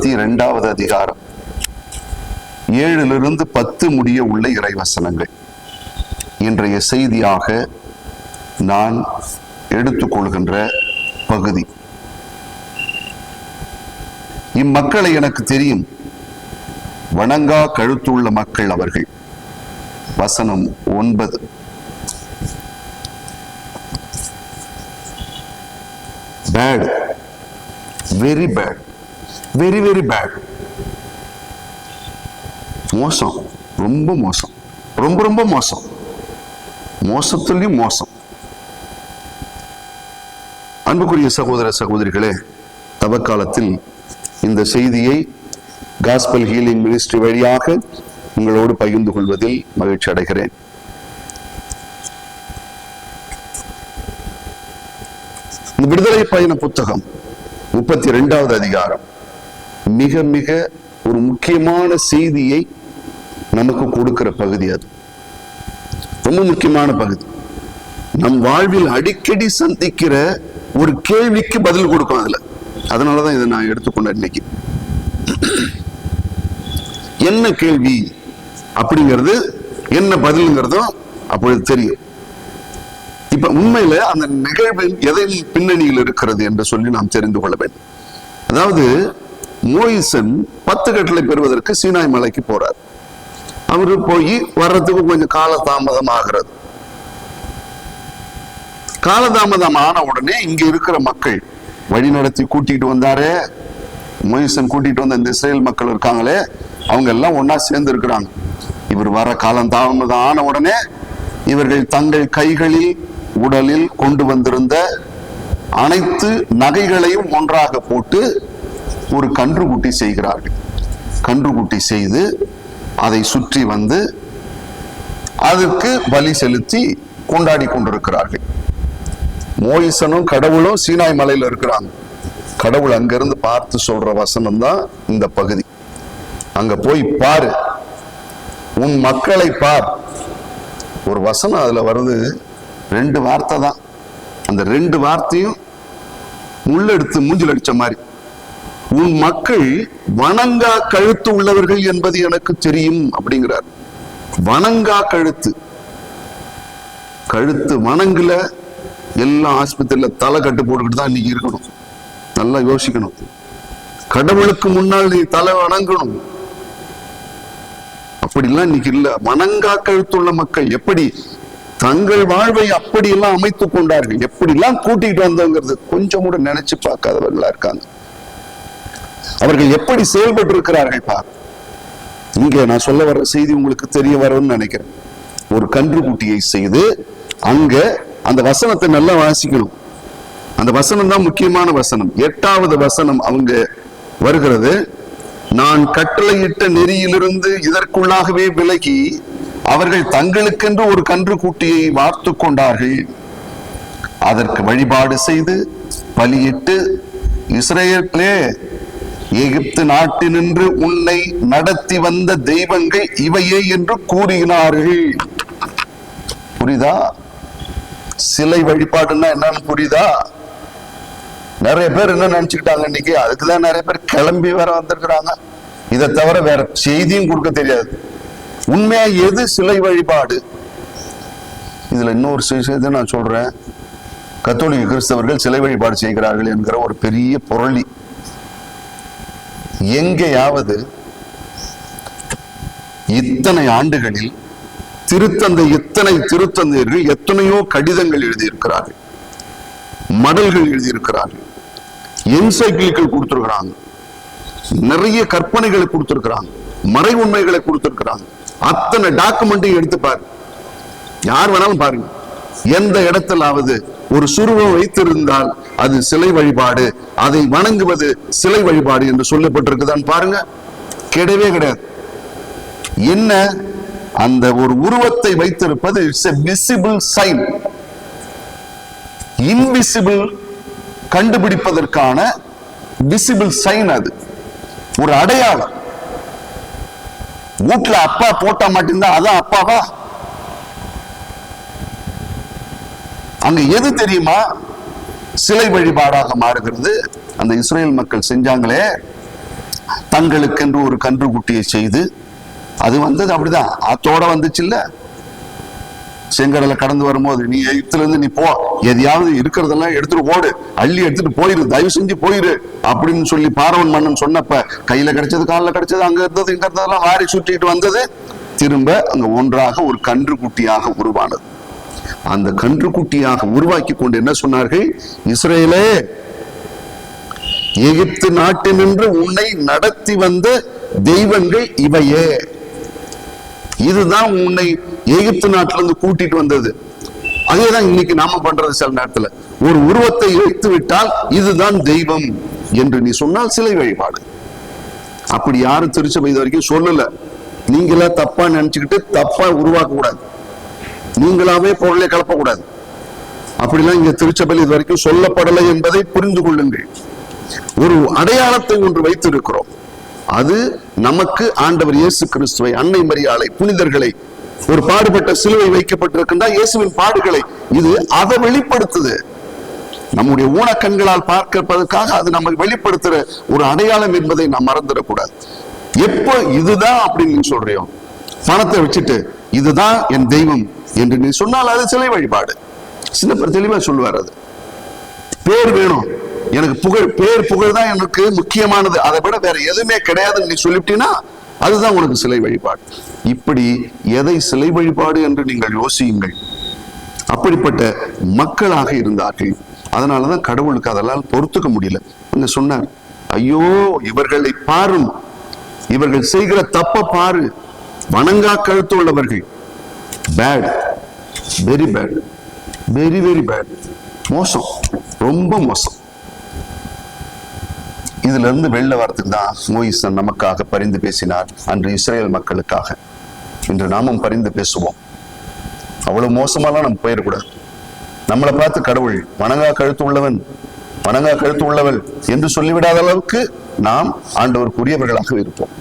இரண்டாவது அதிகாரம். ஏழிலிருந்து பத்து முடிய உள்ள இறைவசனங்கள். இன்றைய செய்தியாக நான் எடுத்துக்கொள்கின்ற பகுதி. இம்மக்களை எனக்கு தெரியும். வணங்கா கழுத்துள்ள மக்கள் அவர்கள். வசனம் ஒன்பது. Bad very bad very very bad மோசம். ரொம்ப மோசம். ரொம்ப ரொம்ப மோசம். மோசத்துலயும் மோசம். அன்புக்குரிய சகோதர சகோதரிகளே தவக்காலத்தில் இந்த செய்தியை காஸ்பல் ஹீலிங் மினிஸ்ட்ரி வழியாக உங்களோடு பகிர்ந்து கொள்வதில் மகிழ்ச்சி அடைகிறேன். இந்த விடுதலை பயண புத்தகம் முப்பத்தி ரெண்டாவது அதிகாரம். மிக மிக ஒரு முக்கியமான செய்தியை நமக்கு கொடுக்கிற பகுதி அது. ரொம்ப முக்கியமான பகுதி. நம் வாழ்வில் அடிக்கடி சந்திக்கிற ஒரு கேள்விக்கு பதில் கொடுக்கும் அதுல. அதனாலதான் இதை நான் எடுத்துக்கொண்டேன் இன்னைக்கு. என்ன கேள்வி அப்படிங்கிறது என்ன பதிலுங்கிறதும் அப்பொழுது தெரியும். இப்ப உண்மையில அந்த நிகழ்வின் எதை பின்னணியில் இருக்கிறது என்று சொல்லி நாம் தெரிந்து கொள்ள வேண்டும். அதாவது மோயிசன் பத்து கட்டளை பெறுவதற்கு சீனாய் மலைக்கு போறார். அவரு போய் வர்றதுக்கு கொஞ்சம் காலதாமதம் ஆகிறது காலதாமதம் ஆன உடனே இங்க இருக்கிற மக்கள் வழி நடத்தி கூட்டிட்டு வந்தாரே. மோயிசன் கூட்டிட்டு வந்த இந்த இஸ்ரேல் மக்கள் இருக்காங்களே அவங்க எல்லாம் ஒன்னா சேர்ந்து இருக்கிறாங்க. இவர் வர காலம் தாமதம் ஆன உடனே இவர்கள் தங்கள் கைகளில் உடலில் கொண்டு வந்திருந்த அனைத்து நகைகளையும் ஒன்றாக போட்டு ஒரு கன்றுக்குட்டி செய்கிறார்கள். கன்றுக்குட்டி செய்து அதை சுற்றி வந்து அதற்கு பலி செலுத்தி கொண்டாடி கொண்டிருக்கிறார்கள். மோயிசனும் கடவுளும் சீனாய் மலையில் இருக்கிறாங்க. கடவுள் அங்கிருந்து பார்த்து சொல்ற வசனம் தான் இந்த பகுதி. அங்க போய் பாரு. உன் மக்களை பார். ஒரு வசனம் அதுல வருது. ரெண்டு வார்த்தை தான். அந்த ரெண்டு வார்த்தையும் முள்ளெடுத்து மூஞ்சில் அடித்த மாதிரி. உன் மக்கள் வணங்கா கழுத்து உள்ளவர்கள் என்பது எனக்கு தெரியும் அப்படிங்கிறார். வணங்கா கழுத்து. கழுத்து வணங்கல எல்லா ஆஸ்பத்திரியில தலை கட்டு போட்டுக்கிட்டு தான் இன்னைக்கு இருக்கணும். நல்லா யோசிக்கணும். கடவுளுக்கு முன்னால் நீ தலை வணங்கணும். அப்படிலாம் இன்னைக்கு இல்ல. வணங்கா கழுத்துள்ள மக்கள் எப்படி தங்கள் வாழ்வை அப்படியெல்லாம் அமைத்துக் கொண்டார்கள்? எப்படிலாம் கூட்டிட்டு வந்தோங்கிறது கொஞ்சம் கூட நினைச்சு பார்க்காதவர்களா இருக்காங்க. அவர்கள் எப்படி செயல்பட்டு இருக்கிறார்கள் பார். இங்கே நான் சொல்ல வர்ற செய்தி உங்களுக்கு தெரிய வரும்னு நினைக்கிறேன். ஒரு கன்றுக்குட்டியை செய்து அங்க அந்த வசனத்தை நல்லா வாசிக்கணும். அந்த வசனம் தான் முக்கியமான வசனம். எட்டாவது வசனம் அவங்க வருகிறது. நான் கட்டளையிட்ட நெறியிலிருந்து இதற்குள்ளாகவே விலகி அவர்கள் தங்களுக்கென்று ஒரு கன்றுக்குட்டியை வார்த்து கொண்டார்கள். அதற்கு வழிபாடு செய்து பலியிட்டு இஸ்ரேலே எகிப்து நாட்டினின்று உன்னை நடத்தி வந்த தெய்வங்கள் இவையே என்று கூறினார்கள். புரியுதா? சிலை வழிபாடுன்னா என்னன்னு புரியுதா? நிறைய பேர் என்ன நினைச்சுக்கிட்டாங்க இன்னைக்கு? அதுக்குதான் நிறைய பேர் கிளம்பி வேற வந்திருக்கிறாங்க. இதை தவிர வேற செய்தியும் கொடுக்க தெரியாது. உண்மையா எது சிலை வழிபாடு? இதுல இன்னொரு செய்தி நான் சொல்றேன். கத்தோலிக்க கிறிஸ்தவர்கள் சிலை வழிபாடு செய்கிறார்கள் என்கிற ஒரு பெரிய பொருளி. எங்கேயாவது இத்தனை ஆண்டுகளில் திருத்தந்தை இத்தனை திருத்தந்தையர்கள் எத்தனையோ கடிதங்கள் எழுதியிருக்கிறார்கள் மடல்கள் எழுதியிருக்கிறார்கள் என்சைக்கிள்கள் கொடுத்திருக்கிறாங்க நிறைய கற்பனைகளை கொடுத்திருக்கிறாங்க மறை உண்மைகளை கொடுத்திருக்கிறாங்க. அத்தனை டாக்குமெண்ட்டையும் எடுத்து பாரு யார் வேணாலும் பாருங்க. எந்த இடத்திலாவது ஒரு சுருவம் வைத்திருந்தால் அது சிலை வழிபாடு அதை வணங்குவது சிலை வழிபாடு என்று சொல்லப்பட்டிருக்குதான்னு பாருங்க. கிடையவே கிடையாது. என்ன? அந்த ஒரு உருவத்தை வைத்திருப்பது it's a visible sign invisible கண்டுபிடிப்பதற்கான விசிபிள் சைன் அது. ஒரு அடையாளம். வீட்டுல அப்பா போட்டா மட்டும்தான் அதான் அப்பாவா? அங்க எது தெரியுமா? சிலை வழிபாடாக மாறுகிறது. அந்த இஸ்ரேல் மக்கள் செஞ்சாங்களே தங்களுக்கென்று ஒரு கன்றுக்குட்டியை செய்து அது வந்தது அப்படிதான். ஆத்தோட வந்துச்சுல்ல? செங்கடலை கடந்து வரும்போது நீ எகிப்துல இருந்து நீ போ. எதையாவது இருக்கிறதெல்லாம் எடுத்துட்டு ஓடு. அள்ளி எடுத்துட்டு போயிரு. தயவு செஞ்சு போயிரு. அப்படின்னு சொல்லி பார்வன் மன்னன் சொன்னப்ப கையில கிடைச்சது காலில் கிடைச்சது அங்க இருந்தது இங்க இருந்ததெல்லாம் வாரி சுற்றிட்டு வந்தது. திரும்ப அங்க ஒன்றாக ஒரு கன்று குட்டியாக உருவானது. அந்த கன்றுக்குட்டியாக உருவாக்கி கொண்டு என்ன சொன்னார்கள்? இஸ்ரேலே எகிப்து நாட்டினின்று உன்னை நடத்தி வந்த தெய்வங்கள் இவையே. இதுதான் உன்னை எகிப்து நாட்டில இருந்து கூட்டிட்டு வந்தது. அதேதான் இன்னைக்கு நாம பண்றது சில நேரத்துல. ஒரு உருவத்தை இழுத்து விட்டால் இதுதான் தெய்வம் என்று நீ சொன்னால் சிலை வழிபாடு. அப்படி யாரும் திருச்சபை இது வரைக்கும் சொல்லல. நீங்களா தப்பா நினைச்சுக்கிட்டு தப்பா உருவாக்க கூடாது. நீங்களாவே பொருளை கலப்பக்கூடாது. அப்படிலாம் இங்க திருச்சபையில் இது வரைக்கும் சொல்லப்படலை என்பதை புரிந்து கொள்ளுங்கள். ஒரு அடையாளத்தை ஒன்று வைத்திருக்கிறோம். அது நமக்கு ஆண்டவர் இயேசு கிறிஸ்துவை அன்னை மரியாளை புனிதர்களை ஒரு பாடுபட்ட சிலுவை வைக்கப்பட்டிருக்கின்ற இயேசுவின் பாடுகளை இது அதை வெளிப்படுத்துது. நம்முடைய ஊனக்கண்களால் பார்ப்பதற்காக அது நம்ம வெளிப்படுத்துற ஒரு அடையாளம் என்பதை நாம் மறந்துடக்கூடாது. எப்போ இதுதான் அப்படின்னு நீ சொல்றியோ பணத்தை வச்சுட்டு இதுதான் என் தெய்வம் என்று நீ சொன்னால் அது சிலை வழிபாடு. சின்னப்பர் தெளிவா சொல்லுவார் அது. பேர் வேணும். எனக்கு புகழ் பேர் புகழ் தான் எனக்கு முக்கியமானது. அதை விட வேற எதுவுமே கிடையாதுன்னு நீ சொல்லிட்டீங்கன்னா அதுதான் உனக்கு சிலை வழிபாடு. இப்படி எதை சிலை வழிபாடு என்று நீங்கள் யோசியுங்கள். அப்படிப்பட்ட மக்களாக இருந்தார்கள். அதனாலதான் கடவுளுக்கு அதெல்லாம் பொறுத்துக்க முடியல. அங்க சொன்னார் ஐயோ இவர்களை பாரும். இவர்கள் செய்கிற தப்ப பாரு. வணங்கா கழுத்து உள்ளவர்கள். Bad very bad very very bad மோசம். ரொம்ப மோசம். இதுல இருந்து வெளில வரத்துக்கு தான் மோயிசன் நமக்காக பரிந்து பேசினார். அன்று இஸ்ரேல் மக்களுக்காக. இன்று நாமும் பரிந்து பேசுவோம். அவ்வளவு மோசமாலாம் நம்ம போயிடக்கூடாது. நம்மளை பார்த்து கடவுள் வணங்கா கழுத்து உள்ளவன் வணங்கா கழுத்து உள்ளவள் என்று சொல்லிவிடாத அளவுக்கு நாம் ஆண்டவருக்குரியவர்களாக இருப்போம்.